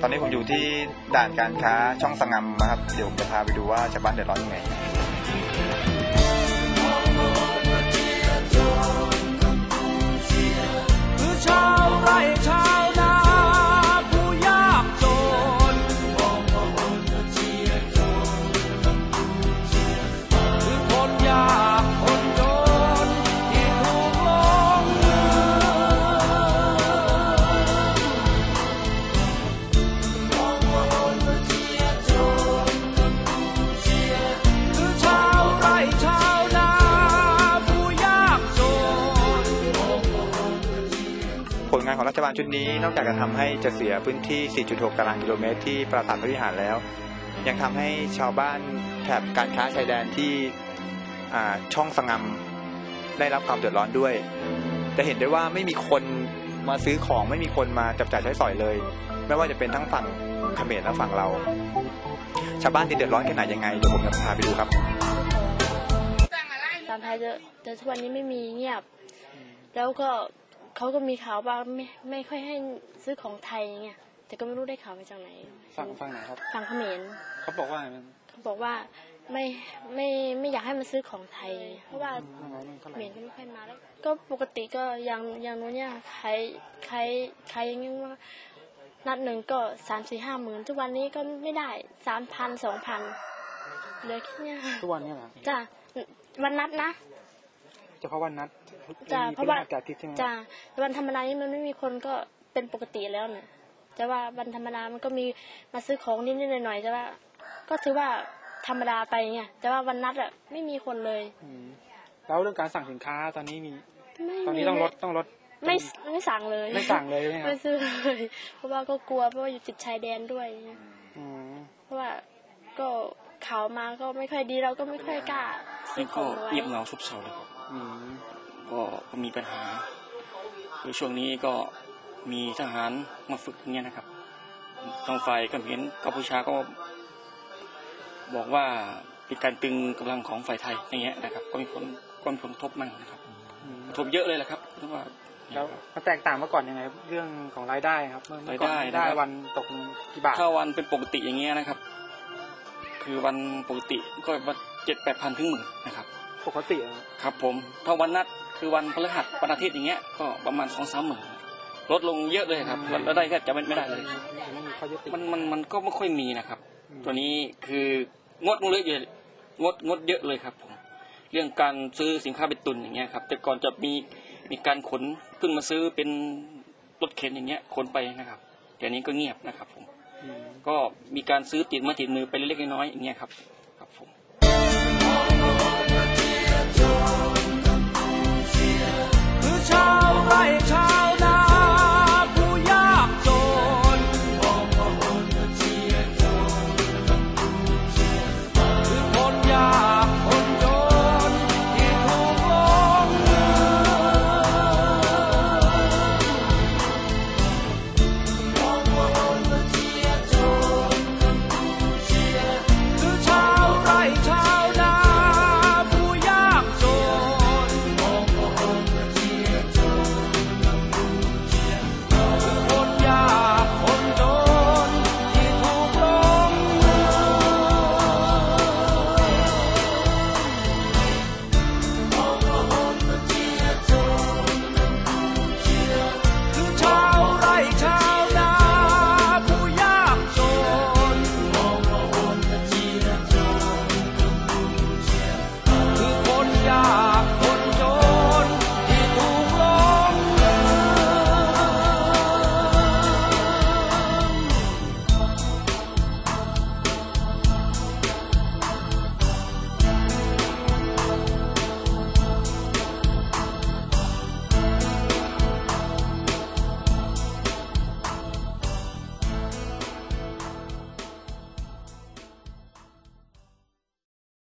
ตอนนี้ผมอยู่ที่ด่านการค้าช่องสังงำนะครับ เดี๋ยวผมจะพาไปดูว่าชาวบ้านเดือดร้อนยังไง ของรัฐบาลชุดนี้นอกจากจะทำให้จะเสียพื้นที่ 4.6 ตารางกิโลเมตร ที่ปราสาทพระวิหารแล้ว ยังทำให้ชาวบ้านแถบการค้าชายแดนที่ช่องสงงำได้รับความเดือดร้อนด้วยแต่เห็นได้ว่าไม่มีคนมาซื้อของไม่มีคนมาจับจ่ายใช้สอยเลย ไม่ว่าจะเป็นทั้งฝั่งเขมรและฝั่งเรา ชาวบ้านที่เดือดร้อนแค่ไหนยังไงเดี๋ยวผมจะพาไปดูครับตามไทยจะแต่ทุกวันนี้ไม่มีเงียบ แล้วก็ เขาก็มีข่าวว่าไม่ไม่ค่อยให้ซื้อของไทยเงี้ยแต่ก็ไม่รู้ได้ข่าวมาจากไหนฟังฟังไหนครับฟังเขมรเขาบอกว่ามันเขาบอกว่าไม่ไม่ไม่อยากให้มันซื้อของไทย เพราะว่าห้าร้อยมันเท่าเขไหมร่รก็ไม่ค่อยมาแล้ว ก็ปกติก็อย่างอย่างนู้นเนี่ยใครใครใครอย่างงี้ว่านัดหนึ่งก็สามสี่ห้าหมื่นทุกวันนี้ก็ไม่ได้สามพันสองพันเหลยแค่เนี้ยทุกวันเนี้เหรอจ้ะวันนัดนะเฉพาะวันนัดจ้ะมีเพราะว่าพฤหัสกับอาทิตย์ใช่ไหมจ้ะวันธรรมดานี่มันไม่มีคนก็เป็นปกติแล้วเนี่ยแต่ว่าวันธรรมดามันก็มีมาซื้อของนิดๆหน่อยๆแต่ว่า ก็ถือว่าธรรมดาไปเงี้ยแต่ว่าวันนัดอะไม่มีคนเลยอืมแล้วเรื่องการสั่งสินค้าตอนนี้มีไม่ตอนนี้ต้องลดต้องลดไม่ไม่สั่งเลย ไม่สั่งเลยใช่ไหมครับไม่ซื้อเลยเพราะว่าก็กลัวเพราะว่าอยู่ติดชายแดนด้วยอืมเพราะว่าก็ข่าวมาก็ไม่ค่อยดีเราก็ไม่ค่อยกล้าซื้นี่อขก็องไว้เงียบเหงาซุบเซาเลยครับอืม ก็ก็มีปัญหา คือช่วงนี้ก็มีทหารมาฝึกเนี่ยนะครับทางฝ่ายเขมรกัมพูชาก็ บอกว่าเป็นการตึงกำลังของฝ่ายไทยอย่างเงี้ยนะครับ ก็มีผลก็มีผลกระทบมั่งนะครับอืมกระทบเยอะเลยแหละครับเพราะว่าแล้วมันแตกต่างเมื่อก่อนยังไงเรื่องของรายได้ครับเมื่อเมื่อก่อนรายได้ได้นะครับวันตกกี่บาทถ้าวันเป็นปกติอย่างเงี้ยนะครับ คือวันปกติก็วันเจ็ดแปดพันถึงหมื่นนะครับ ปกติอะครับผมถ้าวันนัดคือวันพฤหัสวันอาทิตย์อย่างเงี้ยก็ประมาณสองสามหมื่นลดลงเยอะเลยครับรายได้แทบจะไม่ไม่ได้เลยยังไม่มีข้อยุติมันมันมันก็ไม่ค่อยมีนะครับอืมตัวนี้คืองดงดเลยเยอะงดงดเยอะเลยครับผมเรื่องการซื้อสินค้าเป็นตุนอย่างเงี้ยครับ แต่ก่อนจะมีมีการขนขึ้นมาซื้อเป็นรถเข็นอย่างเงี้ยขนไปนะครับเดี๋ยวนี้ก็เงียบนะครับผมอืมก็มีการซื้อติดมาติดมือไปเล็กๆน้อยๆอย่างเงี้ยครับ